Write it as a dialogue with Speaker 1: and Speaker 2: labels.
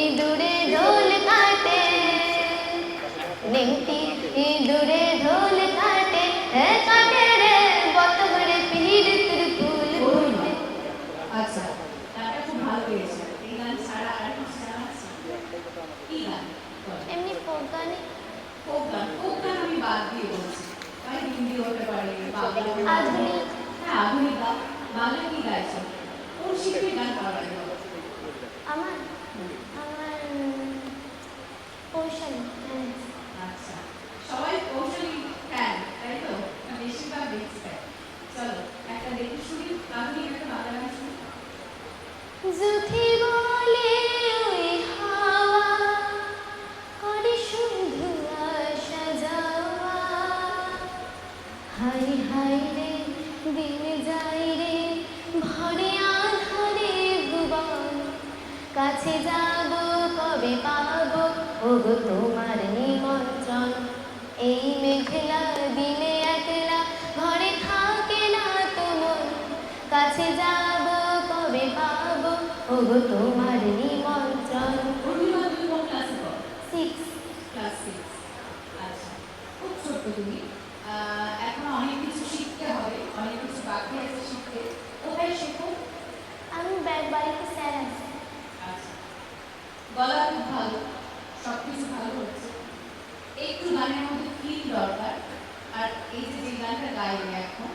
Speaker 1: ইঁদুরে ঢোল কাটে। নিমটি ইঁদুরে ঢোল কাটে। কাটে রে বত করে পিড় তোর ফুল
Speaker 2: আচ্ছা
Speaker 1: এমনি ফোক গানে।
Speaker 2: ফোক আমি বাদ দিয়ে বলছি। তাই হিন্দি হতে পারে বাংলা
Speaker 1: আধুনিক।
Speaker 2: হ্যাঁ আধুনিক বাংলা কি গাইছো? কোন শিল্পীর গান ভালো লাগে
Speaker 1: আমার? আমার কৌশল হ্যাঁ।
Speaker 2: আচ্ছা। সবাই কৌশলী ফ্যান তাই তো? বেশিরভাগ ফ্যান চলো একটা দেখি শুনি। আধুনিক একটা বাংলা গান শুনি
Speaker 1: বলে ওই হাওয়া করে শুধু আসা যাওয়া। হাই হাই কাছে যাব কবে পাবো? ওগো তোমার নিমন্ত্রণ। এই মেঘলা দিনে একলা ঘরে থাকে না তোমার কাছে যাব কবে পাবো? ওগো তোমার নিমন্ত্রণ।
Speaker 2: আহ, অনেক কিছু শিখতে হবে অনেক কিছু বাকি আছে শিখতে কোথায়
Speaker 1: আমি ব্যাগ বাড়িতে
Speaker 2: গলা খুব ভালো সব কিছু ভালো হচ্ছে। একটু গানের মধ্যে ফিল দরকার। আর এই যে যে গানটা গাইবে এখন